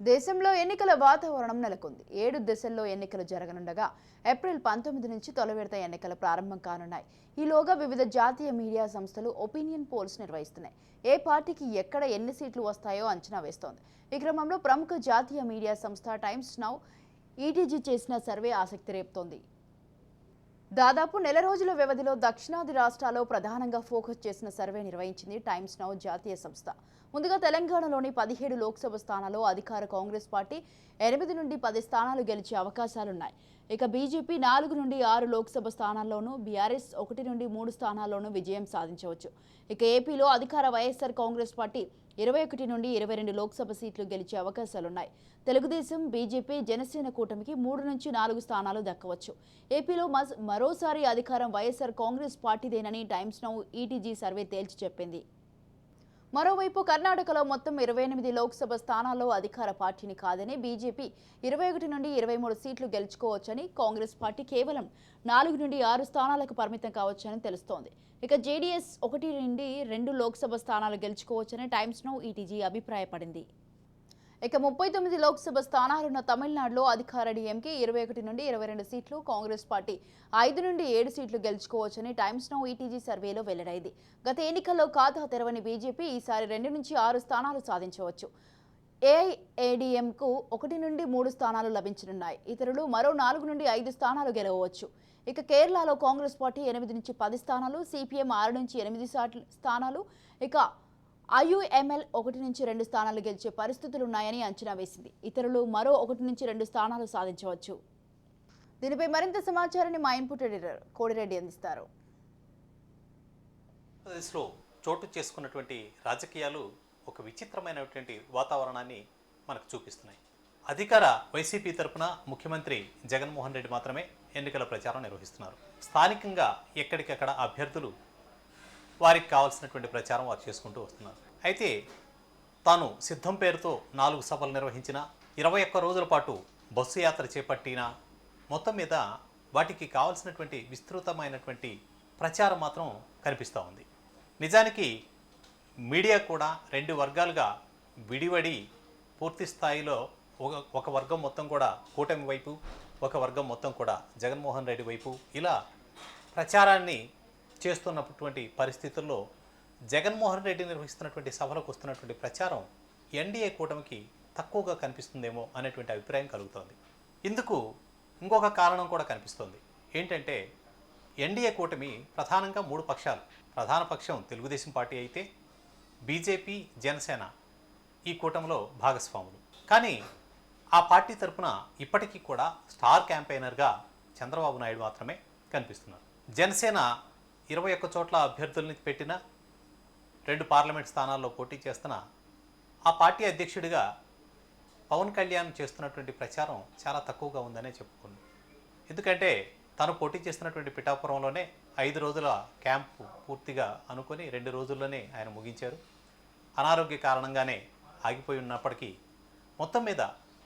దేశంలో ఎన్నికల వాతావరణం నెలకొంది. ఏడు దశల్లో ఎన్నికలు జరగనుండగా ఏప్రిల్ పంతొమ్మిది నుంచి తొలి విడత ఎన్నికలు ప్రారంభం కానున్నాయి. ఈలోగా వివిధ జాతీయ మీడియా సంస్థలు ఒపీనియన్ పోల్స్ నిర్వహిస్తున్నాయి. ఏ పార్టీకి ఎక్కడ ఎన్ని సీట్లు వస్తాయో అంచనా వేస్తోంది. ఈ క్రమంలో ప్రముఖ జాతీయ మీడియా సంస్థ టైమ్స్ నౌ ఈటీజీ చేసిన సర్వే ఆసక్తి రేపుతోంది. దాదాపు నెల రోజుల వ్యవధిలో దక్షిణాది రాష్ట్రాల్లో ప్రధానంగా ఫోకస్ చేసిన సర్వే నిర్వహించింది టైమ్స్ నౌ జాతీయ సంస్థ. ముందుగా తెలంగాణలోని పదిహేడు లోక్సభ స్థానాల్లో అధికార కాంగ్రెస్ పార్టీ ఎనిమిది నుండి పది స్థానాలు గెలిచే అవకాశాలున్నాయి. ఇక బీజేపీ నాలుగు నుండి ఆరు లోక్సభ స్థానాల్లోనూ బీఆర్ఎస్ ఒకటి నుండి మూడు స్థానాల్లోనూ విజయం సాధించవచ్చు. ఇక ఏపీలో అధికార వైఎస్ఆర్ కాంగ్రెస్ పార్టీ ఇరవై ఒకటి నుండి ఇరవై రెండు లోక్సభ సీట్లు గెలిచే అవకాశాలున్నాయి. తెలుగుదేశం బీజేపీ జనసేన కూటమికి మూడు నుంచి నాలుగు స్థానాలు దక్కవచ్చు. ఏపీలో మస్- మరోసారి అధికారం వైఎస్ఆర్ కాంగ్రెస్ పార్టీదేనని టైమ్స్ నౌ ఈటీజీ సర్వే తేల్చి చెప్పింది. మరోవైపు కర్ణాటకలో మొత్తం ఇరవై ఎనిమిది లోక్సభ స్థానాల్లో అధికార పార్టీని కాదని బీజేపీ ఇరవై ఒకటి నుండి ఇరవై మూడు సీట్లు గెలుచుకోవచ్చని కాంగ్రెస్ పార్టీ కేవలం నాలుగు నుండి ఆరు స్థానాలకు పరిమితం కావచ్చని తెలుస్తోంది. ఇక జేడీఎస్ ఒకటి నుండి రెండు లోక్సభ స్థానాలు గెలుచుకోవచ్చని టైమ్స్ నో ఈటీజీ అభిప్రాయపడింది. ఇక ముప్పై తొమ్మిది లోక్సభ స్థానాలున్న తమిళనాడులో అధికార డిఎంకే ఇరవై ఒకటి నుండి ఇరవై రెండు సీట్లు కాంగ్రెస్ పార్టీ ఐదు నుండి ఏడు సీట్లు గెలుచుకోవచ్చని టైమ్స్ నౌ ఈటీజీ సర్వేలో వెల్లడైంది. గత ఎన్నికల్లో ఖాతా తెరవని బీజేపీ ఈసారి రెండు నుంచి ఆరు స్థానాలు సాధించవచ్చు. ఏఐఏడిఎంకు ఒకటి నుండి మూడు స్థానాలు లభించనున్నాయి. ఇతరులు మరో నాలుగు నుండి ఐదు స్థానాలు గెలవవచ్చు. ఇక కేరళలో కాంగ్రెస్ పార్టీ ఎనిమిది నుంచి పది స్థానాలు సిపిఎం ఆరు నుంచి ఎనిమిది స్థానాలు ఇక ఐయుఎంఎల్ ఒకటి నుంచి రెండు స్థానాలు గెలిచే పరిస్థితులున్నాయని అంచనా వేసింది. ఇతరులు మరో ఒకటి నుంచి రెండు స్థానాలు సాధించవచ్చు. దీనిపై మరింత సమాచారాన్ని మా ఇన్పుట్ ఎడిటర్ కోడిరెడ్డి అందిస్తారు. ఆంధ్రప్రదేశ్లో చోటు చేసుకున్నటువంటి రాజకీయాలు ఒక విచిత్రమైనటువంటి వాతావరణాన్ని మనకు చూపిస్తున్నాయి. అధికార వైసీపీ తరపున ముఖ్యమంత్రి జగన్మోహన్ రెడ్డి మాత్రమే ఎన్నికల ప్రచారం నిర్వహిస్తున్నారు. స్థానికంగా ఎక్కడికక్కడ అభ్యర్థులు వారికి కావాల్సినటువంటి ప్రచారం వారు చేసుకుంటూ వస్తున్నారు. అయితే తాను సిద్ధం పేరుతో నాలుగు సభలు నిర్వహించిన ఇరవై ఒక్క రోజుల పాటు బస్సు యాత్ర చేపట్టిన మొత్తం మీద వాటికి కావాల్సినటువంటి విస్తృతమైనటువంటి ప్రచారం మాత్రం కనిపిస్తూ ఉంది. నిజానికి మీడియా కూడా రెండు వర్గాలుగా విడివడి పూర్తి స్థాయిలో ఒక ఒక వర్గం మొత్తం కూడా కూటమి వైపు ఒక వర్గం మొత్తం కూడా జగన్మోహన్ రెడ్డి వైపు ఇలా ప్రచారాన్ని చేస్తున్నటువంటి పరిస్థితుల్లో జగన్మోహన్ రెడ్డి నిర్వహిస్తున్నటువంటి సభలకు వస్తున్నటువంటి ప్రచారం ఎన్డీఏ కూటమికి తక్కువగా కనిపిస్తుందేమో అనేటువంటి అభిప్రాయం కలుగుతోంది. ఇందుకు ఇంకొక కారణం కూడా కనిపిస్తోంది. ఏంటంటే ఎన్డీఏ కూటమి ప్రధానంగా మూడు పక్షాలు. ప్రధాన పక్షం తెలుగుదేశం పార్టీ అయితే బీజేపీ జనసేన ఈ కూటమిలో భాగస్వాములు. కానీ ఆ పార్టీ తరపున ఇప్పటికీ కూడా స్టార్ క్యాంపెయినర్గా చంద్రబాబు నాయుడు మాత్రమే కనిపిస్తున్నారు. జనసేన ఇరవై ఒక్క చోట్ల అభ్యర్థుల్ని పెట్టిన రెండు పార్లమెంట్ స్థానాల్లో పోటీ చేస్తున్న ఆ పార్టీ అధ్యక్షుడిగా పవన్ కళ్యాణ్ చేస్తున్నటువంటి ప్రచారం చాలా తక్కువగా ఉందనే చెప్పుకుంది ఎందుకంటే తను పోటీ చేస్తున్నటువంటి పిఠాపురంలోనే ఐదు రోజుల క్యాంపు పూర్తిగా అనుకొని రెండు రోజుల్లోనే ఆయన ముగించారు. అనారోగ్య కారణంగానే ఆగిపోయి ఉన్నప్పటికీ మొత్తం మీద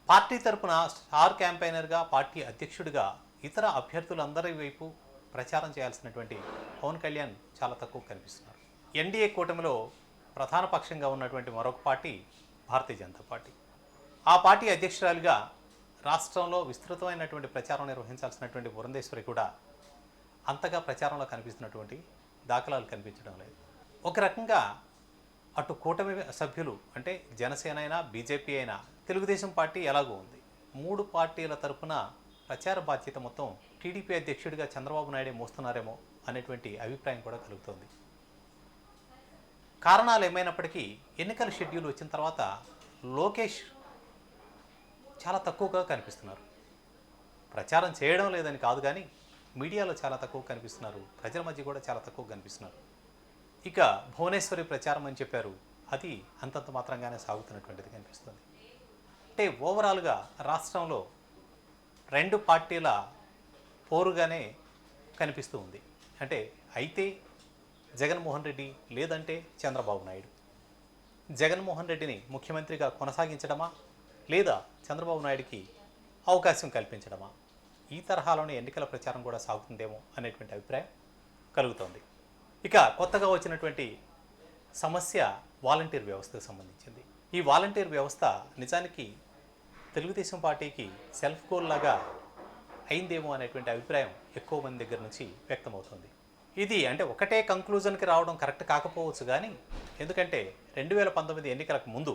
పార్టీ తరపున స్టార్ క్యాంపెయినర్గా పార్టీ అధ్యక్షుడిగా ఇతర అభ్యర్థులందరి వైపు ప్రచారం చేయాల్సినటువంటి పవన్ కళ్యాణ్ చాలా తక్కువ కనిపిస్తున్నారు. ఎన్డీఏ కూటమిలో ప్రధాన పక్షంగా ఉన్నటువంటి మరొక పార్టీ భారతీయ జనతా పార్టీ. ఆ పార్టీ అధ్యక్షురాలుగా రాష్ట్రంలో విస్తృతమైనటువంటి ప్రచారం నిర్వహించాల్సినటువంటి పురంధేశ్వరి కూడా అంతగా ప్రచారంలో కనిపిస్తున్నటువంటి దాఖలాలు కనిపించడం లేదు. ఒక రకంగా అటు కూటమి సభ్యులు అంటే జనసేన అయినా బీజేపీ అయినా తెలుగుదేశం పార్టీ ఎలాగో ఉంది. మూడు పార్టీల తరపున ప్రచార బాధ్యత మొత్తం టీడీపీ అధ్యక్షుడిగా చంద్రబాబు నాయుడే మోస్తున్నారేమో అనేటువంటి అభిప్రాయం కూడా కలుగుతోంది. కారణాలు ఏమైనప్పటికీ ఎన్నికల షెడ్యూల్ వచ్చిన తర్వాత లోకేష్ చాలా తక్కువగా కనిపిస్తున్నారు. ప్రచారం చేయడం లేదని కాదు కానీ మీడియాలో చాలా తక్కువ కనిపిస్తున్నారు. ప్రజల మధ్య కూడా చాలా తక్కువ కనిపిస్తున్నారు. ఇక భువనేశ్వరి ప్రచారం అని చెప్పారు. అది అంతంత మాత్రంగానే సాగుతున్నటువంటిది కనిపిస్తుంది. అంటే ఓవరాల్గా రాష్ట్రంలో రెండు పార్టీల పోరుగానే కనిపిస్తూ ఉంది. అంటే అయితే జగన్మోహన్ రెడ్డి లేదంటే చంద్రబాబు నాయుడు. జగన్మోహన్ రెడ్డిని ముఖ్యమంత్రిగా కొనసాగించడమా? లేదా చంద్రబాబు నాయుడికి అవకాశం కల్పించడమా? ఈ తరహాలోనే ఎన్నికల ప్రచారం కూడా సాగుతుందేమో అనేటువంటి అభిప్రాయం కలుగుతోంది. ఇక కొత్తగా వచ్చినటువంటి సమస్య వాలంటీర్ వ్యవస్థకు సంబంధించింది. ఈ వాలంటీర్ వ్యవస్థ నిజానికి తెలుగుదేశం పార్టీకి సెల్ఫ్ గోల్ లాగా అయిందేమో అనేటువంటి అభిప్రాయం ఎక్కువ మంది దగ్గర నుంచి వ్యక్తమవుతుంది. ఇది అంటే ఒకటే కంక్లూజన్కి రావడం కరెక్ట్ కాకపోవచ్చు కానీ ఎందుకంటే రెండు వేల పంతొమ్మిది ఎన్నికలకు ముందు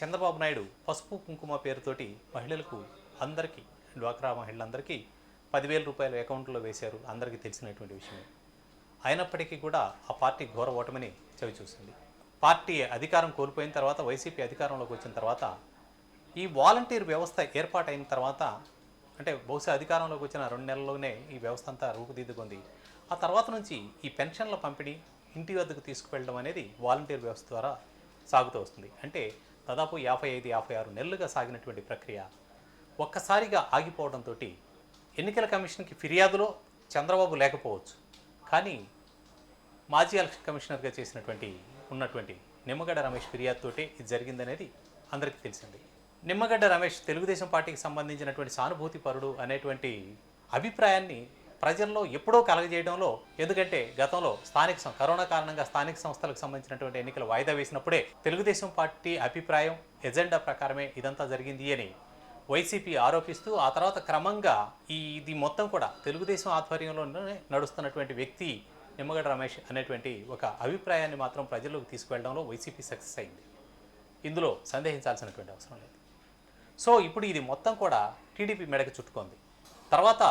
చంద్రబాబు నాయుడు పసుపు కుంకుమ పేరుతోటి మహిళలకు అందరికీ డ్వాక్రా మహిళలందరికీ పదివేల రూపాయలు అకౌంట్లో వేశారు అందరికీ తెలిసినటువంటి విషయమే. అయినప్పటికీ కూడా ఆ పార్టీ ఘోర ఓటమిని చవిచూసింది. పార్టీ అధికారం కోల్పోయిన తర్వాత వైసీపీ అధికారంలోకి వచ్చిన తర్వాత ఈ వాలంటీర్ వ్యవస్థ ఏర్పాటైన తర్వాత అంటే బహుశా అధికారంలోకి వచ్చిన రెండు నెలల్లోనే ఈ వ్యవస్థ అంతా రూపుదిద్దుకుంది. ఆ తర్వాత నుంచి ఈ పెన్షన్ల పంపిణీ ఇంటి వద్దకు తీసుకువెళ్ళడం అనేది వాలంటీర్ వ్యవస్థ ద్వారా సాగుతూ వస్తుంది. అంటే దాదాపు యాభై ఐదు యాభై ఆరు నెలలుగా సాగినటువంటి ప్రక్రియ. ఒక్కసారిగా ఆగిపోవడంతో ఎన్నికల కమిషన్కి ఫిర్యాదులో చంద్రబాబు లేకపోవచ్చు. కానీ మాజీ ఎలక్షన్ కమిషనర్గా చేసినటువంటి ఉన్నటువంటి నిమ్మగడ్డ రమేష్ ఫిర్యాదుతోటే ఇది జరిగిందనేది అందరికీ తెలిసింది. నిమ్మగడ్డ రమేష్ తెలుగుదేశం పార్టీకి సంబంధించినటువంటి సానుభూతి పరుడు అనేటువంటి అభిప్రాయాన్ని ప్రజల్లో ఎప్పుడో కలగజేయడంలో ఎందుకంటే గతంలో స్థానిక సం- కరోనా కారణంగా స్థానిక సంస్థలకు సంబంధించినటువంటి ఎన్నికలు వాయిదా వేసినప్పుడే తెలుగుదేశం పార్టీ అభిప్రాయం ఎజెండా ప్రకారమే ఇదంతా జరిగింది అని వైసీపీ ఆరోపిస్తూ ఆ తర్వాత క్రమంగా ఈ ఇది మొత్తం కూడా తెలుగుదేశం ఆధ్వర్యంలోనే నడుస్తున్నటువంటి వ్యక్తి నిమ్మగడ్డ రమేష్ అనేటువంటి ఒక అభిప్రాయాన్ని మాత్రం ప్రజల్లోకి తీసుకువెళ్ళడంలో వైసీపీ సక్సెస్ అయింది. ఇందులో సందేహించాల్సినటువంటి అవసరం లేదు. సో ఇప్పుడు ఇది మొత్తం కూడా టీడీపీ మెడకు చుట్టుకుంది. తర్వాత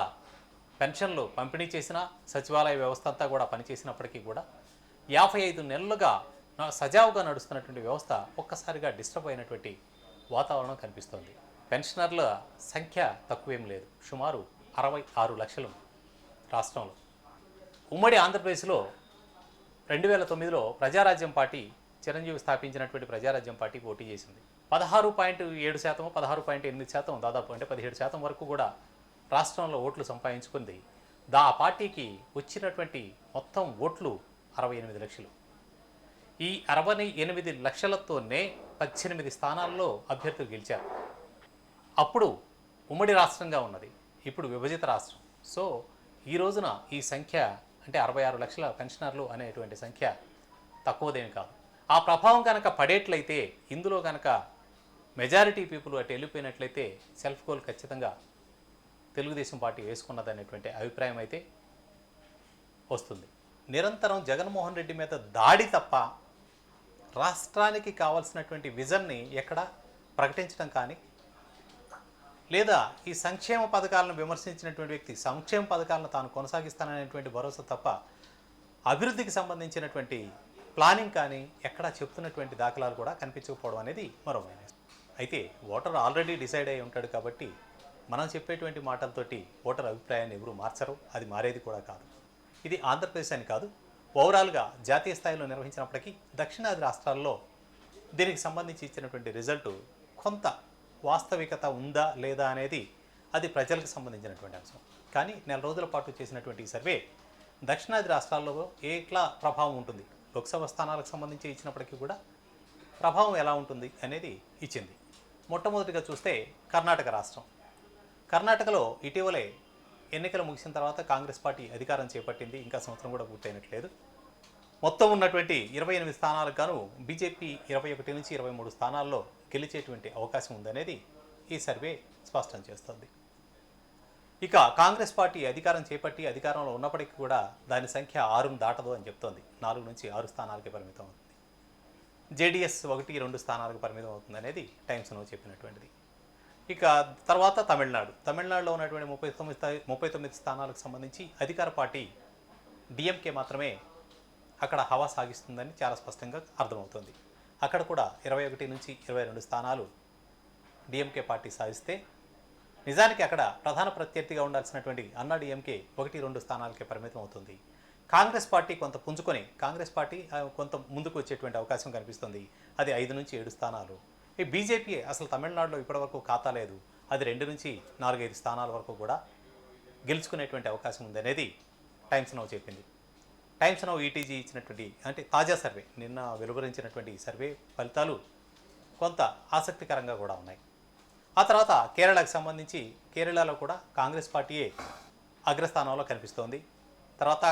పెన్షన్లు పంపిణీ చేసిన సచివాలయ వ్యవస్థ అంతా కూడా పనిచేసినప్పటికీ కూడా యాభై ఐదు నెలలుగా సజావుగా నడుస్తున్నటువంటి వ్యవస్థ ఒక్కసారిగా డిస్టర్బ్ అయినటువంటి వాతావరణం కనిపిస్తోంది. పెన్షనర్ల సంఖ్య తక్కువేం లేదు. సుమారు అరవై ఆరు లక్షలు రాష్ట్రంలో. ఉమ్మడి ఆంధ్రప్రదేశ్లో రెండు వేల తొమ్మిదిలో ప్రజారాజ్యం పార్టీ చిరంజీవి స్థాపించినటువంటి ప్రజారాజ్యం పార్టీ పోటీ చేసింది. పదహారు పాయింట్ ఏడు శాతం పదహారు పాయింట్ ఎనిమిది శాతం దాదాపు అంటే పదిహేడు శాతం వరకు కూడా రాష్ట్రంలో ఓట్లు సంపాదించుకుంది. దా పార్టీకి వచ్చినటువంటి మొత్తం ఓట్లు అరవై ఎనిమిది లక్షలు. ఈ అరవై ఎనిమిది లక్షలతోనే పద్దెనిమిది స్థానాల్లో అభ్యర్థులు గెలిచారు. అప్పుడు ఉమ్మడి రాష్ట్రంగా ఉన్నది. ఇప్పుడు విభజిత రాష్ట్రం. సో ఈ రోజున ఈ సంఖ్య అంటే అరవై ఆరు లక్షల పెన్షనర్లు అనేటువంటి సంఖ్య తక్కువదేమి కాదు. ఆ ప్రభావం కనుక పడేట్లయితే ఇందులో కనుక మెజారిటీ పీపుల్ అటు వెళ్ళిపోయినట్లయితే సెల్ఫ్ గోల్ ఖచ్చితంగా తెలుగుదేశం పార్టీ వేసుకున్నదనేటువంటి అభిప్రాయం అయితే వస్తుంది. నిరంతరం జగన్మోహన్ రెడ్డి మీద దాడి తప్ప రాష్ట్రానికి కావాల్సినటువంటి విజన్ని ఎక్కడ ప్రకటించడం కానీ లేదా ఈ సంక్షేమ పథకాలను విమర్శించినటువంటి వ్యక్తి సంక్షేమ పథకాలను తాను కొనసాగిస్తాననేటువంటి భరోసా తప్ప అభివృద్ధికి సంబంధించినటువంటి ప్లానింగ్ కానీ ఎక్కడా చెప్తున్నటువంటి దాఖలాలు కూడా కనిపించకపోవడం అనేది మరో మైనస్ అయితే ఓటర్ ఆల్రెడీ డిసైడ్ అయి ఉంటాడు కాబట్టి మనం చెప్పేటువంటి మాటలతోటి ఓటర్ అభిప్రాయాన్ని ఎవరు మార్చరు అది మారేది కూడా కాదు. ఇది ఆంధ్రప్రదేశ్ అని కాదు ఓవరాల్గా జాతీయ స్థాయిలో నిర్వహించినప్పటికీ దక్షిణాది రాష్ట్రాల్లో దీనికి సంబంధించి ఇచ్చినటువంటి రిజల్ట్ కొంత వాస్తవికత ఉందా లేదా అనేది అది ప్రజలకు సంబంధించినటువంటి అంశం. కానీ నెల రోజుల పాటు చేసినటువంటి ఈ సర్వే దక్షిణాది రాష్ట్రాల్లో ఏట్లా ప్రభావం ఉంటుంది? లోక్సభ స్థానాలకు సంబంధించి ఇచ్చినప్పటికీ కూడా ప్రభావం ఎలా ఉంటుంది అనేది ఇచ్చింది. మొట్టమొదటిగా చూస్తే కర్ణాటక రాష్ట్రం. కర్ణాటకలో ఇటీవలే ఎన్నికలు ముగిసిన తర్వాత కాంగ్రెస్ పార్టీ అధికారం చేపట్టింది. ఇంకా సంవత్సరం కూడా పూర్తయినట్లేదు. మొత్తం ఉన్నటువంటి ఇరవై ఎనిమిది స్థానాలకు గాను బీజేపీ ఇరవై ఒకటి నుంచి ఇరవై మూడు స్థానాల్లో గెలిచేటువంటి అవకాశం ఉందనేది ఈ సర్వే స్పష్టం చేస్తుంది. ఇక కాంగ్రెస్ పార్టీ అధికారం చేపట్టి అధికారంలో ఉన్నప్పటికీ కూడా దాని సంఖ్య ఆరును దాటదు అని చెప్తోంది. నాలుగు నుంచి ఆరు స్థానాలకే పరిమితం అవుతుంది. జేడీఎస్ ఒకటి రెండు స్థానాలకు పరిమితం అవుతుంది అనేది టైమ్స్ నో చెప్పినటువంటిది. ఇక తర్వాత తమిళనాడు. తమిళనాడులో ఉన్నటువంటి ముప్పై తొమ్మిది స్థాయి ముప్పై తొమ్మిది స్థానాలకు సంబంధించి అధికార పార్టీ డిఎంకే మాత్రమే అక్కడ హవా సాగిస్తుందని చాలా స్పష్టంగా అర్థమవుతుంది. అక్కడ కూడా ఇరవై ఒకటి నుంచి ఇరవై రెండు స్థానాలు డిఎంకే పార్టీ సాధిస్తే నిజానికి అక్కడ ప్రధాన ప్రత్యర్థిగా ఉండాల్సినటువంటి అన్నా డిఎంకే ఒకటి రెండు స్థానాలకే పరిమితం అవుతుంది. కాంగ్రెస్ పార్టీ కొంత పుంజుకొని కాంగ్రెస్ పార్టీ కొంత ముందుకు వచ్చేటువంటి అవకాశం కనిపిస్తుంది. అది ఐదు నుంచి ఏడు స్థానాలు. ఈ బీజేపీ అసలు తమిళనాడులో ఇప్పటివరకు ఖాతా లేదు. అది రెండు నుంచి నాలుగైదు స్థానాల వరకు కూడా గెలుచుకునేటువంటి అవకాశం ఉంది అనేది టైమ్స్ నౌ చెప్పింది. టైమ్స్ నౌ ఈటీజీ ఇచ్చినటువంటి అంటే తాజా సర్వే నిన్న వెలువరించినటువంటి సర్వే ఫలితాలు కొంత ఆసక్తికరంగా కూడా ఉన్నాయి. ఆ తర్వాత కేరళకు సంబంధించి కేరళలో కూడా కాంగ్రెస్ పార్టీయే అగ్రస్థానంలో కనిపిస్తోంది. తర్వాత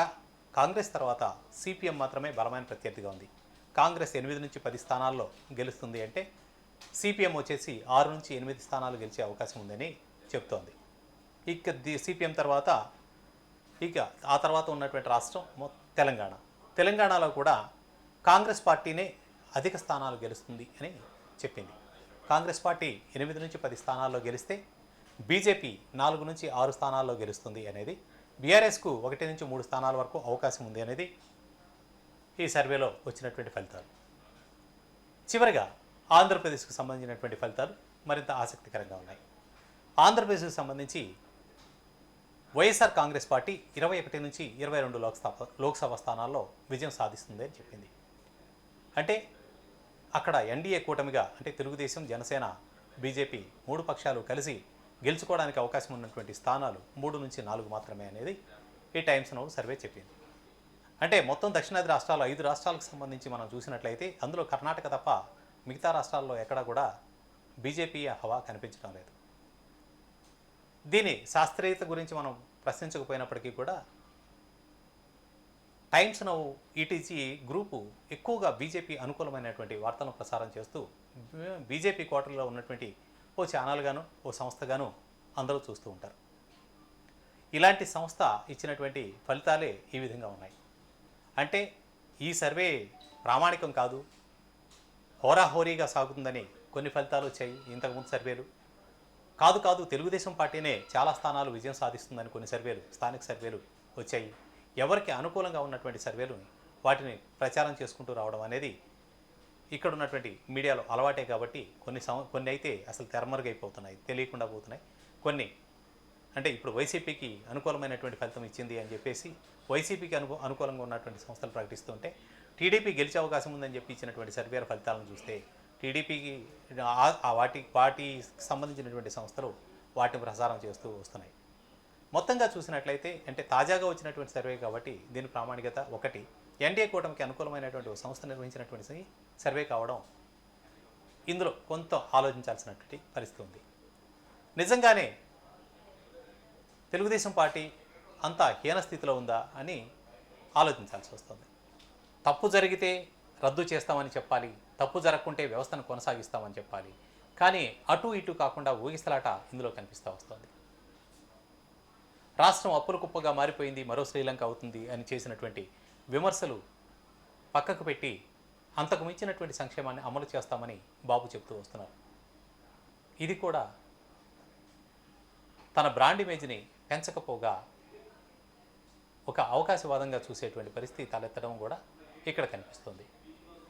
కాంగ్రెస్ తర్వాత సిపిఎం మాత్రమే బలమైన ప్రత్యర్థిగా ఉంది. కాంగ్రెస్ ఎనిమిది నుంచి పది స్థానాల్లో గెలుస్తుంది అంటే సిపిఎం వచ్చేసి ఆరు నుంచి ఎనిమిది స్థానాలు గెలిచే అవకాశం ఉందని చెప్తోంది. ఇక సిపిఎం తర్వాత ఇక ఆ తర్వాత ఉన్నటువంటి రాష్ట్రం తెలంగాణ. తెలంగాణలో కూడా కాంగ్రెస్ పార్టీనే అధిక స్థానాలు గెలుస్తుంది అని చెప్పింది. కాంగ్రెస్ పార్టీ ఎనిమిది నుంచి పది స్థానాల్లో గెలిస్తే బీజేపీ నాలుగు నుంచి ఆరు స్థానాల్లో గెలుస్తుంది అనేది బీఆర్ఎస్కు ఒకటి నుంచి మూడు స్థానాల వరకు అవకాశం ఉంది అనేది ఈ సర్వేలో వచ్చినటువంటి ఫలితాలు. చివరిగా ఆంధ్రప్రదేశ్కు సంబంధించినటువంటి ఫలితాలు మరింత ఆసక్తికరంగా ఉన్నాయి. ఆంధ్రప్రదేశ్కు సంబంధించి వైఎస్ఆర్ కాంగ్రెస్ పార్టీ ఇరవై ఒకటి నుంచి ఇరవై రెండు లోక్సభ లోక్సభ స్థానాల్లో విజయం సాధిస్తుంది అని చెప్పింది. అంటే అక్కడ ఎన్డీఏ కూటమిగా అంటే తెలుగుదేశం జనసేన బీజేపీ మూడు పక్షాలు కలిసి గెలుచుకోవడానికి అవకాశం ఉన్నటువంటి స్థానాలు మూడు నుంచి నాలుగు మాత్రమే అనేది ఈ టైమ్స్ నౌ సర్వే చెప్పింది. అంటే మొత్తం దక్షిణాది రాష్ట్రాలు ఐదు రాష్ట్రాలకు సంబంధించి మనం చూసినట్లయితే అందులో కర్ణాటక తప్ప మిగతా రాష్ట్రాల్లో ఎక్కడా కూడా బీజేపీ హవా కనిపించడం లేదు. దీని శాస్త్రీయత గురించి మనం ప్రశ్నించకపోయినప్పటికీ కూడా టైమ్స్ నౌ ఈటీజీ గ్రూపు ఎక్కువగా బీజేపీ అనుకూలమైనటువంటి వార్తలను ప్రసారం చేస్తూ బీజేపీ క్వార్టర్లో ఉన్నటువంటి ఓ ఛానల్గాను ఓ సంస్థగాను అందరూ చూస్తూ ఉంటారు. ఇలాంటి సంస్థ ఇచ్చినటువంటి ఫలితాలే ఈ విధంగా ఉన్నాయి. అంటే ఈ సర్వే ప్రామాణికం కాదు. హోరాహోరీగా సాగుతుందని కొన్ని ఫలితాలు వచ్చాయి ఇంతకుముందు సర్వేలు. కాదు కాదు తెలుగుదేశం పార్టీనే చాలా స్థానాలు విజయం సాధిస్తుందని కొన్ని సర్వేలు స్థానిక సర్వేలు వచ్చాయి. ఎవరికి అనుకూలంగా ఉన్నటువంటి సర్వేలు వాటిని ప్రచారం చేసుకుంటూ రావడం అనేది ఇక్కడ ఉన్నటువంటి మీడియాలో అలవాటే కాబట్టి కొన్ని సం కొన్ని అయితే అసలు తెరమరుగైపోతున్నాయి తెలియకుండా పోతున్నాయి. కొన్ని అంటే ఇప్పుడు వైసీపీకి అనుకూలమైనటువంటి ఫలితం ఇచ్చింది అని చెప్పేసి వైసీపీకి అను అనుకూలంగా ఉన్నటువంటి సంస్థలు ప్రకటిస్తుంటే టీడీపీ గెలిచే అవకాశం ఉందని చెప్పి ఇచ్చినటువంటి సర్వేల ఫలితాలను చూస్తే టీడీపీకి ఆ- ఆ వాటి వాటికి సంబంధించినటువంటి సంస్థలు వాటిని ప్రసారం చేస్తూ వస్తున్నాయి. మొత్తంగా చూసినట్లయితే అంటే తాజాగా వచ్చినటువంటి సర్వే కాబట్టి దీని ప్రామాణికత ఒకటి. ఎన్డీఏ కూటమికి అనుకూలమైనటువంటి సంస్థ నిర్వహించినటువంటి సర్వే కావడం ఇందులో కొంత ఆలోచించాల్సినటువంటి పరిస్థితి ఉంది. నిజంగానే తెలుగుదేశం పార్టీ అంత హీన స్థితిలో ఉందా అని ఆలోచించాల్సి వస్తుంది. తప్పు జరిగితే రద్దు చేస్తామని చెప్పాలి తప్పు జరగకుంటే వ్యవస్థను కొనసాగిస్తామని చెప్పాలి. కానీ అటు ఇటు కాకుండా ఊగిసలాట ఇందులో కనిపిస్తూ వస్తుంది. రాష్ట్రం అప్పుల కుప్పగా మారిపోయింది మరో శ్రీలంక అవుతుంది అని చేసినటువంటి విమర్శలు పక్కకు పెట్టి అంతకు మించినటువంటి సంక్షేమాన్ని అమలు చేస్తామని బాబు చెప్తూ వస్తున్నారు. ఇది కూడా తన బ్రాండ్ ఇమేజ్ని పెంచకపోగా ఒక అవకాశవాదంగా చూసేటువంటి పరిస్థితి తలెత్తడం కూడా ఇక్కడ కనిపిస్తుంది.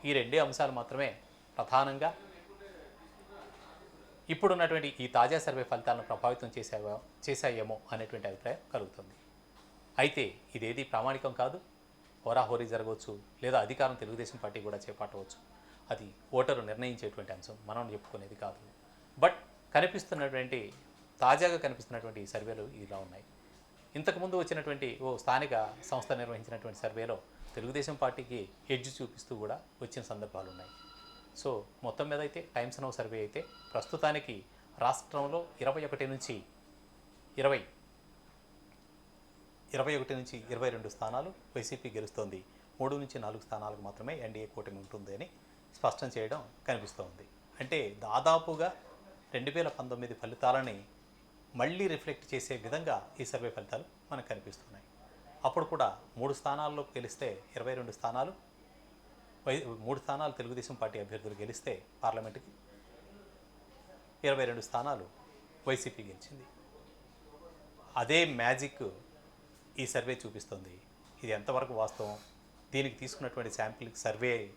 ఈ రెండే అంశాలు మాత్రమే ప్రధానంగా ఇప్పుడున్నటువంటి ఈ తాజా సర్వే ఫలితాలను ప్రభావితం చేసావా చేశాయేమో అనేటువంటి అభిప్రాయం కలుగుతుంది. అయితే ఇదేది ప్రామాణికం కాదు. హోరాహోరీ జరగవచ్చు లేదా అధికారం తెలుగుదేశం పార్టీ కూడా చేపట్టవచ్చు. అది ఓటరు నిర్ణయించేటువంటి అంశం. మనం చెప్పుకునేది కాదు. బట్ కనిపిస్తున్నటువంటి తాజాగా కనిపిస్తున్నటువంటి ఈ సర్వేలు ఇలా ఉన్నాయి. ఇంతకుముందు వచ్చినటువంటి ఓ స్థానిక సంస్థ నిర్వహించినటువంటి సర్వేలో తెలుగుదేశం పార్టీకి ఎడ్జ్ చూపిస్తూ కూడా వచ్చిన సందర్భాలు ఉన్నాయి. సో మొత్తం మీద అయితే టైమ్స్ నౌ సర్వే అయితే ప్రస్తుతానికి రాష్ట్రంలో ఇరవై ఒకటి నుంచి ఇరవై ఇరవై ఒకటి నుంచి ఇరవై రెండు స్థానాలు వైసీపీ గెలుస్తోంది. మూడు నుంచి నాలుగు స్థానాలకు మాత్రమే ఎన్డీఏ కూటమి ఉంటుంది అని స్పష్టం చేయడం కనిపిస్తోంది. అంటే దాదాపుగా రెండు వేల పంతొమ్మిది ఫలితాలని మళ్ళీ రిఫ్లెక్ట్ చేసే విధంగా ఈ సర్వే ఫలితాలు మనకు కనిపిస్తున్నాయి. అప్పుడు కూడా మూడు స్థానాల్లో గెలిస్తే ఇరవై రెండు స్థానాలు మూడు స్థానాలు తెలుగుదేశం పార్టీ అభ్యర్థులు గెలిస్తే పార్లమెంటుకి ఇరవై రెండు స్థానాలు వైసీపీ గెలిచింది. అదే మ్యాజిక్ ఈ సర్వే చూపిస్తుంది. ఇది ఎంతవరకు వాస్తవం? దీనికి తీసుకున్నటువంటి శాంపిల్ సర్వే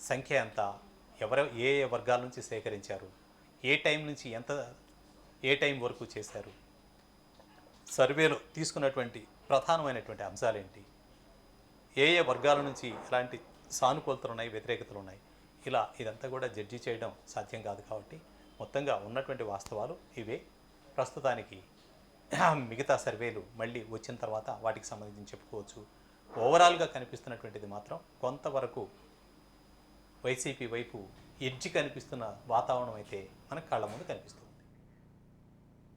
సంఖ్య ఎంత? ఎవరు ఏ ఏ వర్గాల నుంచి సేకరించారు? ఏ టైం నుంచి ఎంత ఏ టైం వరకు చేశారు? సర్వేలో తీసుకున్నటువంటి ప్రధానమైనటువంటి అంశాలేంటి? ఏ ఏ వర్గాల నుంచి ఎలాంటి సానుకూలతలు ఉన్నాయి వ్యతిరేకతలు ఉన్నాయి. ఇలా ఇదంతా కూడా జడ్జి చేయడం సాధ్యం కాదు కాబట్టి మొత్తంగా ఉన్నటువంటి వాస్తవాలు ఇవే. ప్రస్తుతానికి మిగతా సర్వేలు మళ్ళీ వచ్చిన తర్వాత వాటికి సంబంధించి చెప్పుకోవచ్చు. ఓవరాల్గా కనిపిస్తున్నటువంటిది మాత్రం కొంతవరకు వైసీపీ వైపు ఎడ్జి కనిపిస్తున్న వాతావరణం అయితే మనకు కళ్ళ ముందు కనిపిస్తుంది.